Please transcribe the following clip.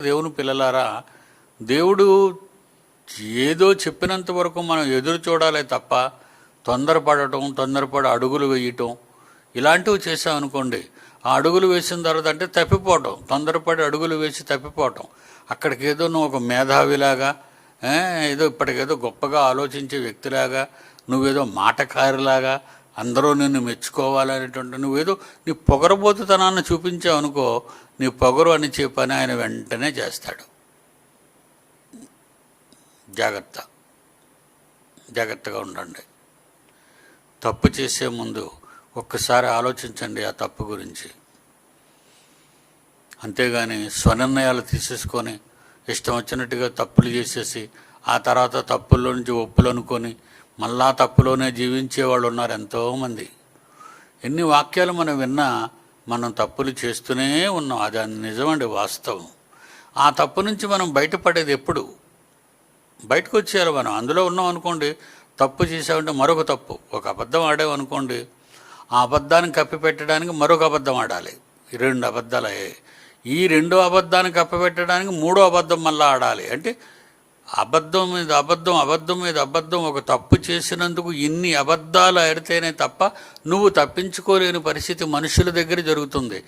దేవుని పిల్లలారా దేవుడు ఏదో చెప్పినంత వరకు మనం ఎదురు చూడాలి తప్ప తొందరపడటం తొందరపడి అడుగులు వేయటం ఇలాంటివి చేసామనుకోండి ఆ అడుగులు వేసిన తర్వాత అంటే తప్పిపోవటం తొందరపడి అడుగులు వేసి తప్పిపోవటం. అక్కడికి ఏదో నువ్వు ఒక మేధావిలాగా ఏదో ఇప్పటికేదో గొప్పగా ఆలోచించే వ్యక్తిలాగా నువ్వేదో మాటకారిలాగా అందరూ నిన్ను మెచ్చుకోవాలనేటువంటి నువ్వేదో నీ పొగరబోతుతనాన్ని చూపించావు అనుకో నీ పొగరు అని చెప్పని ఆయన వెంటనే చేస్తాడు. జాగ్రత్త. జాగ్రత్తగా ఉండండి. తప్పు చేసే ముందు ఒక్కసారి ఆలోచించండి ఆ తప్పు గురించి. అంతేగాని స్వనిర్ణయాలు తీసేసుకొని ఇష్టం వచ్చినట్టుగా తప్పులు చేసేసి ఆ తర్వాత తప్పుల్లో నుంచి ఒప్పులు అనుకొని మళ్ళా తప్పులోనే జీవించే వాళ్ళు ఉన్నారు ఎంతోమంది. ఎన్ని వాక్యాలు మనం విన్నా మనం తప్పులు చేస్తూనే ఉన్నాం. అది నిజమండి వాస్తవం. ఆ తప్పు నుంచి మనం బయటపడేది ఎప్పుడు? బయటకు వచ్చేయాలి మనం. అందులో ఉన్నాం అనుకోండి తప్పు చేసామంటే మరొక తప్పు. ఒక అబద్ధం ఆడామనుకోండి ఆ అబద్ధాన్ని కప్పిపెట్టడానికి మరొక అబద్ధం ఆడాలి. ఈ రెండు అబద్ధాలు ఈ రెండో అబద్ధాన్ని కప్పిపెట్టడానికి మూడో అబద్ధం మళ్ళీ ఆడాలి. అంటే అబద్ధం మీద అబద్ధం అబద్ధం మీద అబద్ధం ఒక తప్పు చేసినందుకు ఇన్ని అబద్ధాలు ఆడితేనే తప్ప నువ్వు తప్పించుకోలేని పరిస్థితి మనుషుల దగ్గర జరుగుతుంది.